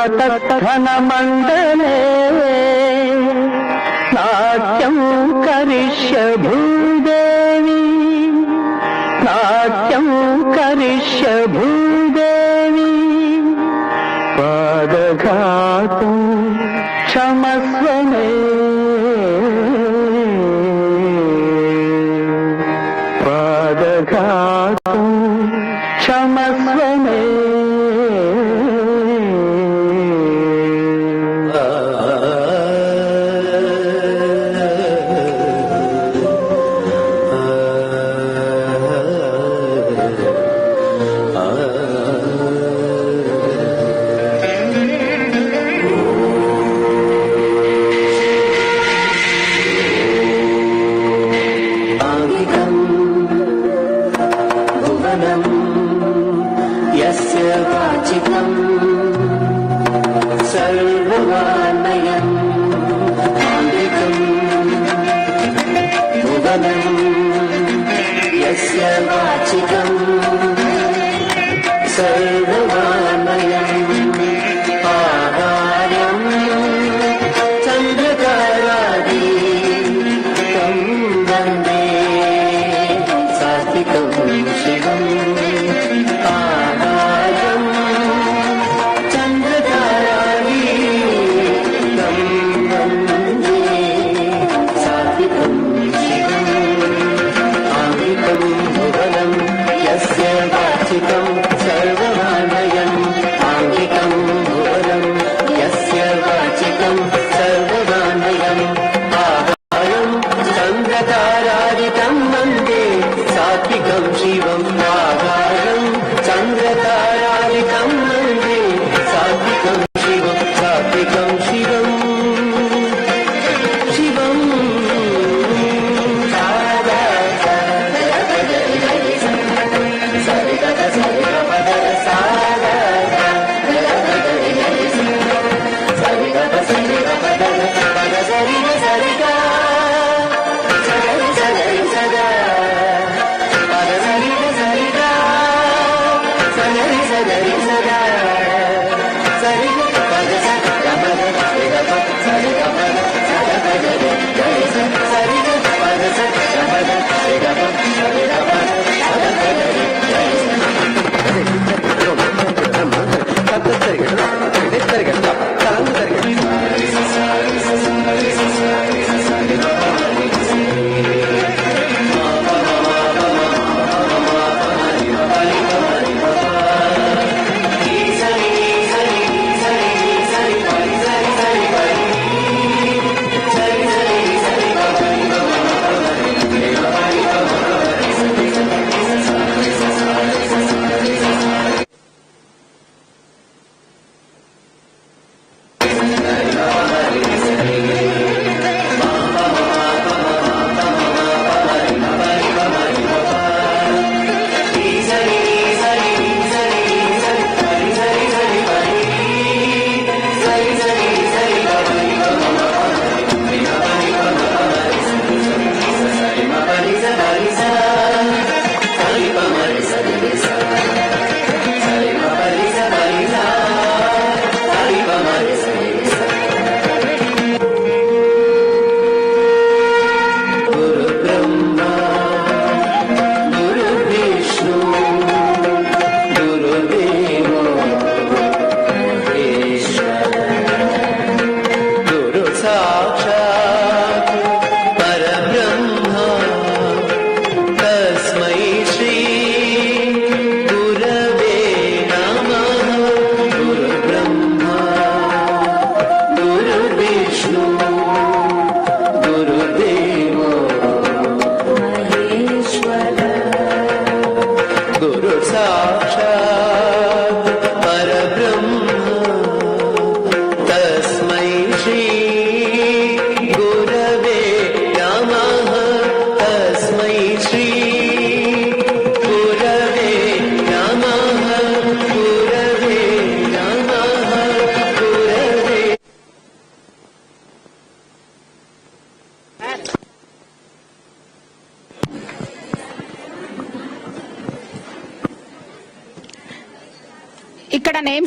పర్వతన మండలే నాట్యం కరిష్య భూదేవి నాట్యం కరిష్య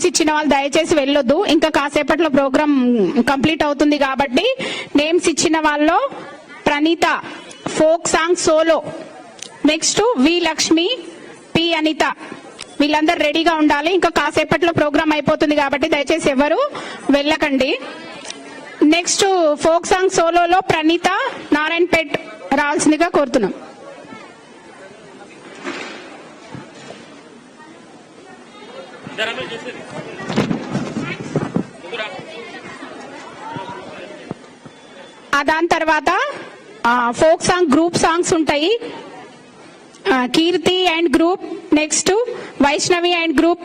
నేమ్స్ ఇచ్చిన వాళ్ళు దయచేసి వెళ్ళొద్దు. ఇంకా కాసేపట్లో ప్రోగ్రామ్ కంప్లీట్ అవుతుంది కాబట్టి నేమ్స్ ఇచ్చిన వాళ్ళు Praneetha folk song solo. Next V Lakshmi P Anitha. వీళ్ళందరూ రెడీగా ఉండాలి. ఇంకా కాసేపట్లో ప్రోగ్రామ్ అయిపోతుంది కాబట్టి దయచేసి ఎవరు వెళ్ళకండి. నెక్స్ట్ ఫోక్ సాంగ్ సోలోలో ప్రణీత నారాయణపేట్ రావాల్సిందిగా కోరుతున్నాం. దాని తర్వాత ఫోక్ సాంగ్ గ్రూప్ సాంగ్స్ ఉంటాయి. Keerthi and group next Vaishnavi and group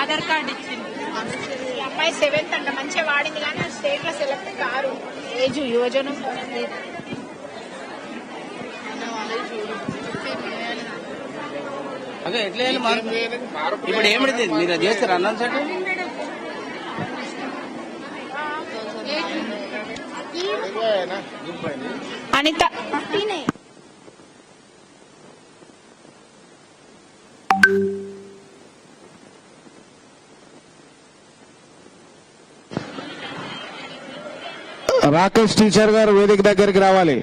Aadhaar card ఇచ్చింది. అమ్మాయి సెవెంత్ అంట. మంచి వాడింది కానీ స్టేట్లో సెలెక్ట్ కారు. ఏజ్ యువజనం అదే ఎట్లా ఇప్పుడు మీరు అది చేస్తారు అన్నాను సార్ అనిత. రాకేష్ టీచర్ గారు వేదిక దగ్గరికి రావాలి.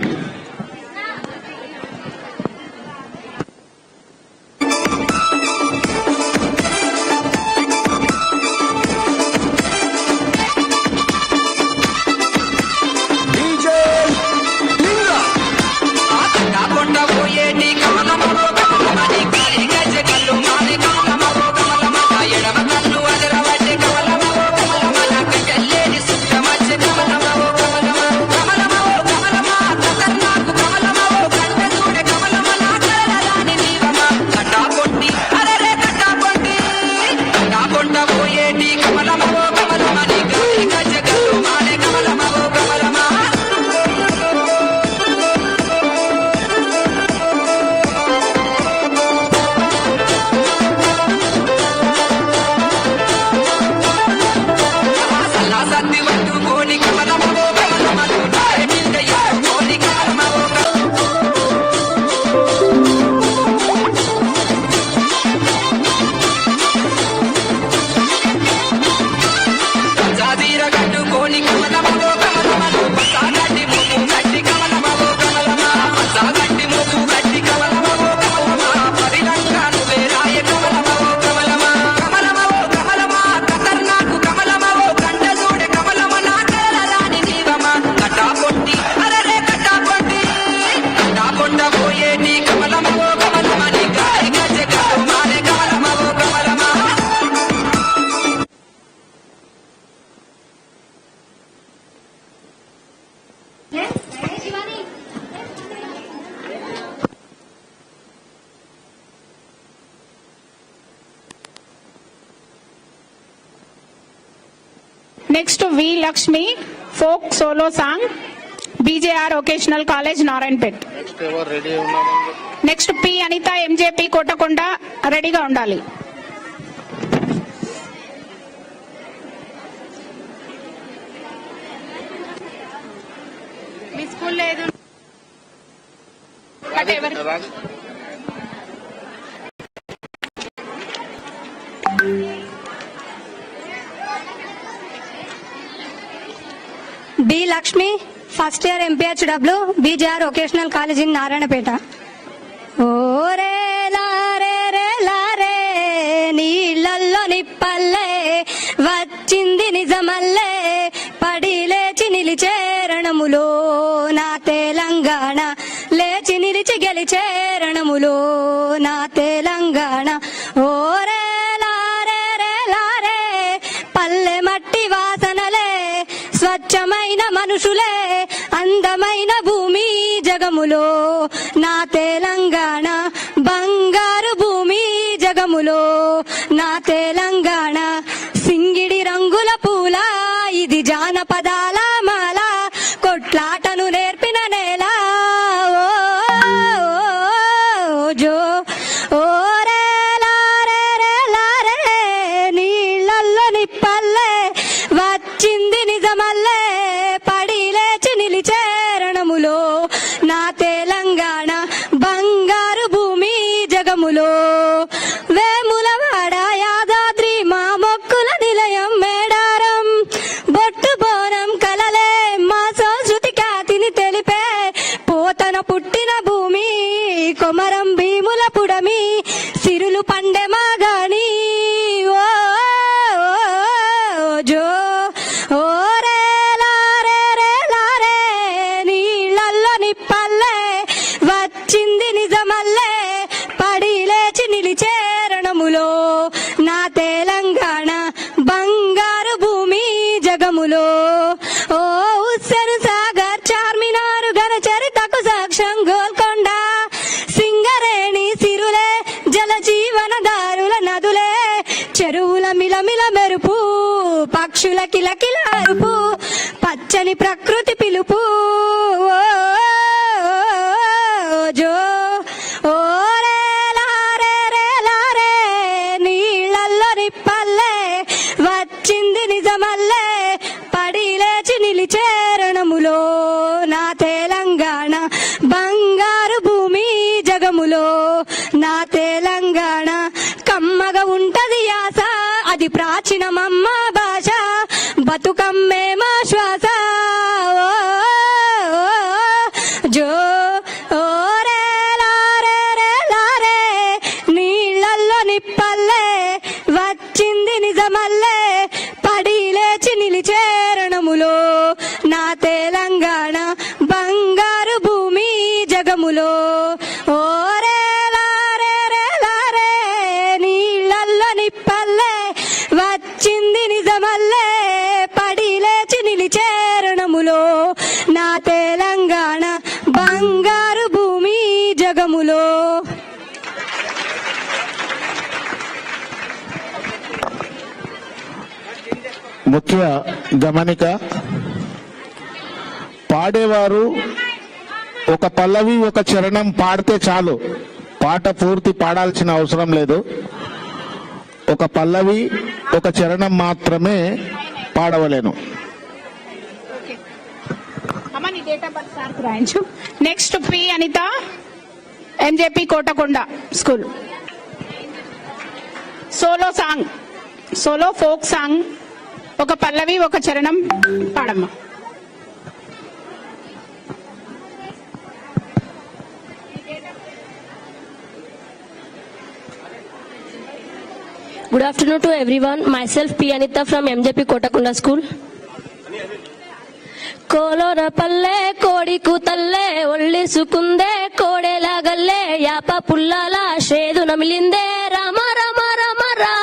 Next to V. Lakshmi, folk solo song, BJR vocational college Narayanpet. Next P Anitha MJP కొట్టకుండా రెడీగా ఉండాలి. D Lakshmi first year MPH W BJR vocational college in Narayanpeta నీళ్ళల్లో నిప్పల్లే వచ్చింది నిజమల్లే పడి లేచి నిలిచే రణములో. భీముల పుడమి సిరులు పండే తమిళ మెరుపు పక్షుల కిలకిల అరుపు పచ్చని ప్రకృతి పిలుపు. tu camema schwaza oh, oh, oh, oh, ముఖ్య గమనిక పాడేవారు ఒక పల్లవి ఒక చరణం పాడితే చాలు. పాట పూర్తి పాడాల్సిన అవసరం లేదు. ఒక పల్లవి ఒక చరణం మాత్రమే పాడవలేను. Next P Anitha MJP Kotakonda school. Solo song solo folk song ఒక పల్లవి ఒక చరణం పాడమ్మా Good afternoon to everyone. Myself, P. Anita from MJP Kotakunda School. కోలోర పల్లె కోడికు తల్లే ఒళ్ళిసుకుందే కోడేలాగల్లే యాప పుల్లాల షేదు నమిలిందే రామ రామ రామ రా